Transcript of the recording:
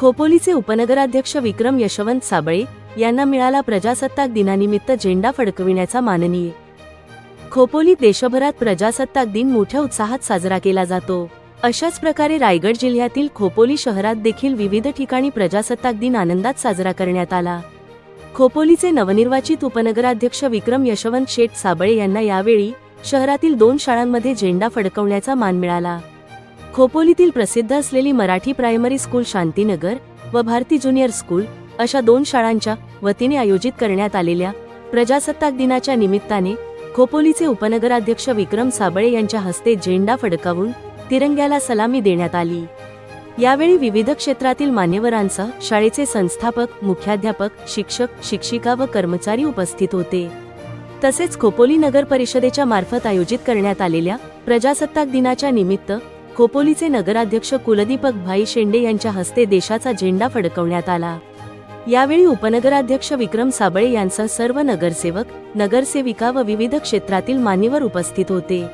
खोपोलीचे उपनगराध्यक्ष विक्रम यशवंत साबळे यांना मिळाला प्रजासत्ताक दिनानिमित्त झेंडा फडकविण्याचा माननीय. खोपोलीत देशभरात प्रजासत्ताक दिन मोठ्या उत्साहात साजरा केला जातो. अशाच प्रकारे रायगड जिल्ह्यातील खोपोली शहरात देखील विविध ठिकाणी प्रजासत्ताक दिन आनंदात साजरा करण्यात आला. खोपोलीचे नवनिर्वाचित उपनगराध्यक्ष विक्रम यशवंत शेठ साबळे यांना यावेळी शहरातील दोन शाळांमध्ये झेंडा फडकवण्याचा मान मिळाला. खोपोलीतील प्रसिद्ध असलेली मराठी प्रायमरी स्कूल शांतीनगर व भारती ज्युनियर स्कूल अशा दोन शाळांच्या वतीने आयोजित करण्यात आलेल्या प्रजासत्ताक दिनाच्या निमित्ताने खोपोलीचे उपनगराध्यक्ष विक्रम साबळे यांच्या हस्ते झेंडा फडकावून तिरंग्याला सलामी देण्यात आली. यावेळी विविध क्षेत्रातील मान्यवरांसह शाळेचे संस्थापक मुख्याध्यापक शिक्षक शिक्षिका व कर्मचारी उपस्थित होते. तसेच खोपोली नगर परिषदेच्या मार्फत आयोजित करण्यात आलेल्या प्रजासत्ताक दिनाच्या निमित्त खोपोलीचे नगराध्यक्ष कुलदीपक भाई शेंडे यांच्या हस्ते देशाचा झेंडा फडकवण्यात आला. यावेळी उपनगराध्यक्ष विक्रम साबळे यांसह सर्व नगरसेवक नगरसेविका व विविध क्षेत्रातील मान्यवर उपस्थित होते.